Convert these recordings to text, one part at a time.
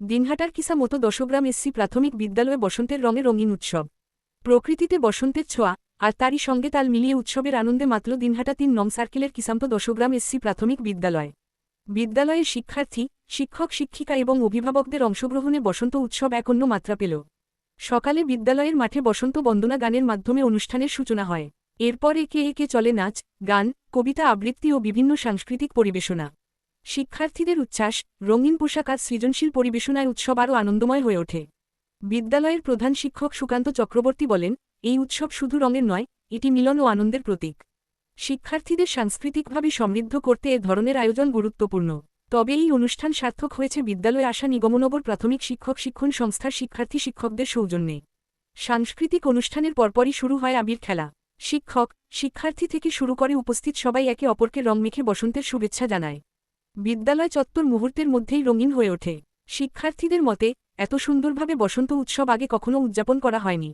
দিনহাটার কিসা মতো দশগ্রাম এসসি প্রাথমিক বিদ্যালয়ে বসন্তের রঙে রঙিন উৎসব। প্রকৃতিতে বসন্তের ছোঁয়া, আর তারই সঙ্গে তাল মিলিয়ে উৎসবের আনন্দে মাতল দিনহাটা তিন নং সার্কেলের কিসাম্প দশগ্রাম এসসি প্রাথমিক বিদ্যালয়। বিদ্যালয়ের শিক্ষার্থী, শিক্ষক, শিক্ষিকা এবং অভিভাবকদের অংশগ্রহণে বসন্ত উৎসব এক অন্য মাত্রা পেল। সকালে বিদ্যালয়ের মাঠে বসন্ত বন্দনা গানের মাধ্যমে অনুষ্ঠানের সূচনা হয়। এরপর একে একে চলে নাচ, গান, কবিতা আবৃত্তি ও বিভিন্ন সাংস্কৃতিক পরিবেশনা। শিক্ষার্থীদের উচ্ছ্বাস, রঙিন পোশাক আর সৃজনশীল পরিবেশনায় উৎসব আরও আনন্দময় হয়ে ওঠে। বিদ্যালয়ের প্রধান শিক্ষক সুকান্ত চক্রবর্তী বলেন, এই উৎসব শুধু রঙের নয়, এটি মিলন ও আনন্দের প্রতীক। শিক্ষার্থীদের সাংস্কৃতিকভাবে সমৃদ্ধ করতে এ ধরনের আয়োজন গুরুত্বপূর্ণ। তবে এই অনুষ্ঠান সার্থক হয়েছে বিদ্যালয়ে আসা নিগমনগর প্রাথমিক শিক্ষক শিক্ষণ সংস্থার শিক্ষার্থী শিক্ষকদের সৌজন্যে। সাংস্কৃতিক অনুষ্ঠানের পরপরই শুরু হয় আবির খেলা। শিক্ষক, শিক্ষার্থী থেকে শুরু করে উপস্থিত সবাই একে অপরকে রং মেখে বসন্তের শুভেচ্ছা জানায়। বিদ্যালয় চত্বর মুহূর্তের মধ্যেই রঙিন হয়ে ওঠে। শিক্ষার্থীদের মতে এত সুন্দরভাবে বসন্ত উৎসব আগে কখনো উদযাপন করা হয়নি।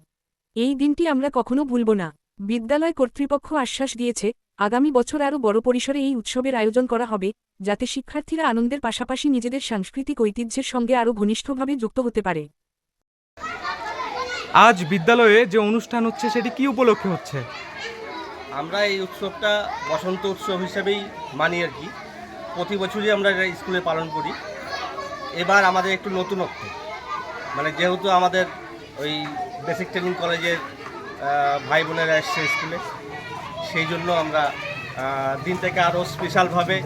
এই দিনটি আমরা কখনো ভুলব না। বিদ্যালয় কর্তৃপক্ষ আশ্বাস দিয়েছে আগামী বছর আরও বড় পরিসরে এই উৎসবের আয়োজন করা হবে যাতে শিক্ষার্থীরা আনন্দের পাশাপাশি নিজেদের সাংস্কৃতিক ঐতিহ্যের সঙ্গে আরও ঘনিষ্ঠভাবে যুক্ত হতে পারে। আজ বিদ্যালয়ে যে অনুষ্ঠান হচ্ছে সেটি কি উপলক্ষে হচ্ছে? আমরা এই উৎসবটা বসন্ত উৎসব হিসেবেই মানি আর কি। প্রতি বছরই আমরা এটা স্কুলে পালন করি। এবার আমাদের একটু নতুনত্ব। মানে যেহেতু আমাদের ওই বেসিক ট্রেনিং কলেজের ভাই বোনেরা এসছে স্কুলে সেই জন্য আমরা আহ, দিনটাকে আরও স্পেশালভাবে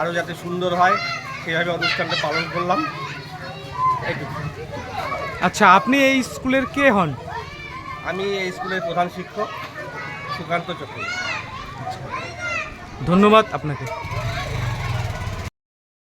আরও যাতে সুন্দর হয় সেইভাবে অনুষ্ঠানটা পালন করলাম। আচ্ছা আপনি এই স্কুলের কে হন? আমি এই স্কুলের প্রধান শিক্ষক সুকান্ত চক্রবর্তী। ধন্যবাদ আপনাকে।